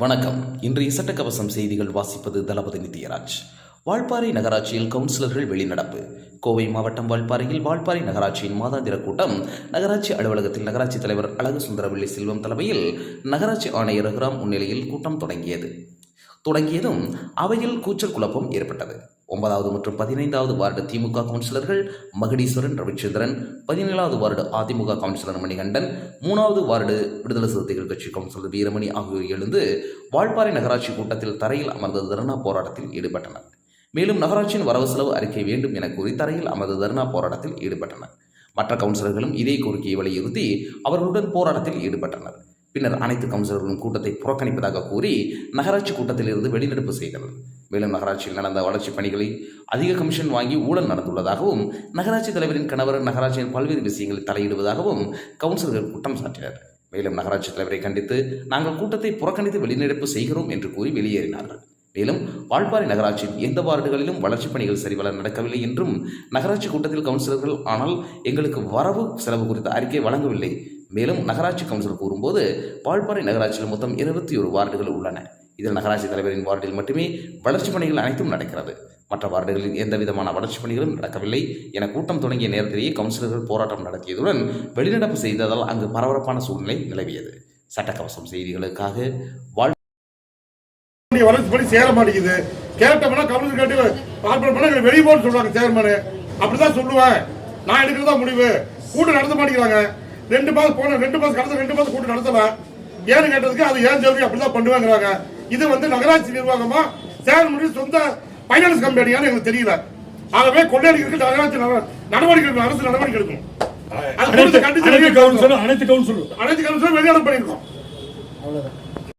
வணக்கம். இன்றைய சட்டக்கவசம் செய்திகள் வாசிப்பது தளபதி நித்யராஜ். வால்பாறை நகராட்சியில் கவுன்சிலர்கள் வெளிநடப்பு. கோவை மாவட்டம் வால்பாறையில் வால்பாறை நகராட்சியின் மாதாந்திர கூட்டம் நகராட்சி அலுவலகத்தில் நகராட்சி தலைவர் அழகு சுந்தரவள்ளி செல்வம் தலைமையில் நகராட்சி ஆணையர் ரகுராம் முன்னிலையில் கூட்டம் தொடங்கியது. தொடங்கியதும் அவையில் கூச்சல் குழப்பம் ஏற்பட்டது. ஒன்பதாவது மற்றும் பதினைந்தாவது வார்டு திமுக கவுன்சிலர்கள் மகடீஸ்வரன் ரவிச்சந்திரன் பதினேழாவது வார்டு அதிமுக கவுன்சிலர் மணிகண்டன் மூணாவது வார்டு விடுதலை சிறுத்தைகள் கட்சி கவுன்சிலர் வீரமணி ஆகியோர் எழுந்து வால்பாறை நகராட்சி கூட்டத்தில் தரையில் அமர்ந்த தர்ணா போராட்டத்தில் ஈடுபட்டனர். மேலும் நகராட்சியின் வரவு செலவு அறிக்கை வேண்டும் என கூறி தரையில் அமர்ந்த தர்ணா போராட்டத்தில் ஈடுபட்டனர். மற்ற கவுன்சிலர்களும் இதே கோரிக்கையை வலியுறுத்தி அவர்களுடன் போராட்டத்தில் ஈடுபட்டனர். பின்னர் அனைத்து கவுன்சிலர்களும் கூட்டத்தை புறக்கணிப்பதாக கூறி நகராட்சி கூட்டத்தில் இருந்து வெளிநடப்பு செய்தனர். மேலும் நகராட்சியில் நடந்த வளர்ச்சிப் பணிகளை அதிக கமிஷன் வாங்கி ஊழல் நடந்துள்ளதாகவும் நகராட்சி தலைவரின் கணவர் நகராட்சியின் பல்வேறு விஷயங்களில் தலையிடுவதாகவும் கவுன்சிலர்கள் குற்றம் சாட்டினர். மேலும் நகராட்சி தலைவரை கண்டித்து நாங்கள் கூட்டத்தை புறக்கணித்து வெளிநடப்பு செய்கிறோம் என்று கூறி வெளியேறினார்கள். மேலும் வால்பாறை நகராட்சியின் எந்த வார்டுகளிலும் வளர்ச்சிப் பணிகள் சரிவர நடக்கவில்லை என்றும் நகராட்சி கூட்டத்தில் கவுன்சிலர்கள் ஆனால் எங்களுக்கு வரவு செலவு குறித்த அறிக்கை வழங்கவில்லை. மேலும் நகராட்சி கவுன்சிலர் கூறும்போது வால்பாறை நகராட்சியில் மொத்தம் இருபத்தி ஒரு வார்டுகள் உள்ளன. இதில் நகராட்சி தலைவரின் வார்டில் மட்டுமே வளர்ச்சிப் பணிகள் அனைத்தும் நடக்கிறது. மற்ற வார்டுகளில் எந்த விதமான வளர்ச்சிப் பணிகளும் நடக்கவில்லை. என கூட்டம் தொடங்கிய நேரத்திலேயே கவுன்சிலர்கள் போராட்டம் நடத்தியதுடன் வெளிநடப்பு செய்ததால் அங்கு பரபரப்பான சூழ்நிலை நிலவியது. சட்டக்கவசம் செய்திகளுக்காக வாழ் வளர்ச்சி பணி சேர மாட்டேங்குது. கேட்டோம்னா கவுன்சில் கேட்டு பார்ப்பன பண்ண வெளியே போன்னு சொல்லுவாங்க சேர்மனு அப்படிதான் சொல்லுவேன். நான் எடுக்கிறதா முடிவு. கூட்டம் நடத்த மாட்டேங்கிறாங்க. ரெண்டு மாதம் போன ரெண்டு மாதம் கடந்த ரெண்டு மாதம் கூட்டம் நடத்தல. ஏன்னு கேட்டதுக்கு அது ஏன் ஜவுரி அப்படிதான் பண்ணுவாங்கிறாங்க. இது வந்து நகராட்சி நிர்வாகமா? சேர்மனுடைய சொந்த பைனான்ஸ் கம்பெனியான்னு எங்களுக்கு தெரியல. ஆகவே கொள்ளையடிக்கிறதுக்கு நகராட்சி நட- நடவடிக்கை அரசு நடவடிக்கை எடுக்கணும் அது அனைத்து கண்டிச்சு அனைத்து வெளியிட்டு கவுன்சிலரும் அனைத்து கவுன்சிலரும். வெளியிடம் பண்ணியிருக்கோம்.